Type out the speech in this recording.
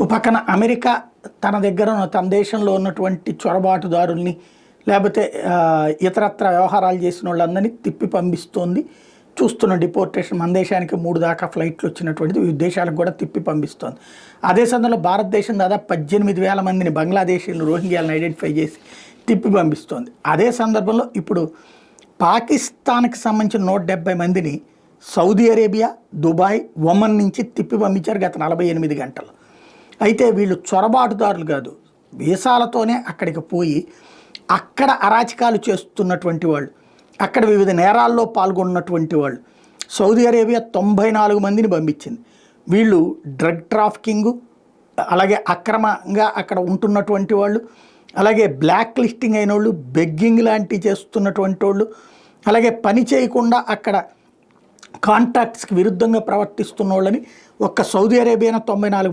ఓ పక్కన అమెరికా తన దగ్గర తన దేశంలో ఉన్నటువంటి చొరబాటుదారుల్ని లేకపోతే ఇతరత్ర వ్యవహారాలు చేసిన వాళ్ళందరినీ తిప్పి పంపిస్తోంది. చూస్తున్న డిపోర్టేషన్ మన దేశానికి మూడు దాకా ఫ్లైట్లు వచ్చినటువంటిది వివిధ దేశాలకు కూడా తిప్పి పంపిస్తోంది. అదే సందర్భంలో భారతదేశం దాదాపు పద్దెనిమిది వేల మందిని బంగ్లాదేశీలు రోహింగ్యాలను ఐడెంటిఫై చేసి తిప్పి పంపిస్తోంది. అదే సందర్భంలో ఇప్పుడు పాకిస్తాన్కి సంబంధించిన నూట డెబ్బై మందిని సౌదీ అరేబియా దుబాయ్ ఒమన్ నుంచి తిప్పి పంపించారు గత నలభై ఎనిమిది గంటలు. అయితే వీళ్ళు చొరబాటుదారులు కాదు. వీసాలతోనే అక్కడికి పోయి అక్కడ అరాచకాలు చేస్తున్నటువంటి వాళ్ళు అక్కడ వివిధ నేరాల్లో పాల్గొన్నటువంటి వాళ్ళు సౌదీ అరేబియా తొంభై నాలుగు మందిని పంపించింది. వీళ్ళు డ్రగ్ ట్రాఫికింగ్ అలాగే అక్రమంగా అక్కడ ఉంటున్నటువంటి వాళ్ళు అలాగే బ్లాక్ లిస్టింగ్ అయిన వాళ్ళు బెగ్గింగ్ లాంటివి చేస్తున్నటువంటి వాళ్ళు అలాగే పని చేయకుండా అక్కడ కాంట్రాక్ట్స్కి విరుద్ధంగా ప్రవర్తిస్తున్న వాళ్ళని ఒక్క సౌదీ అరేబియా తొంభై నాలుగు మంది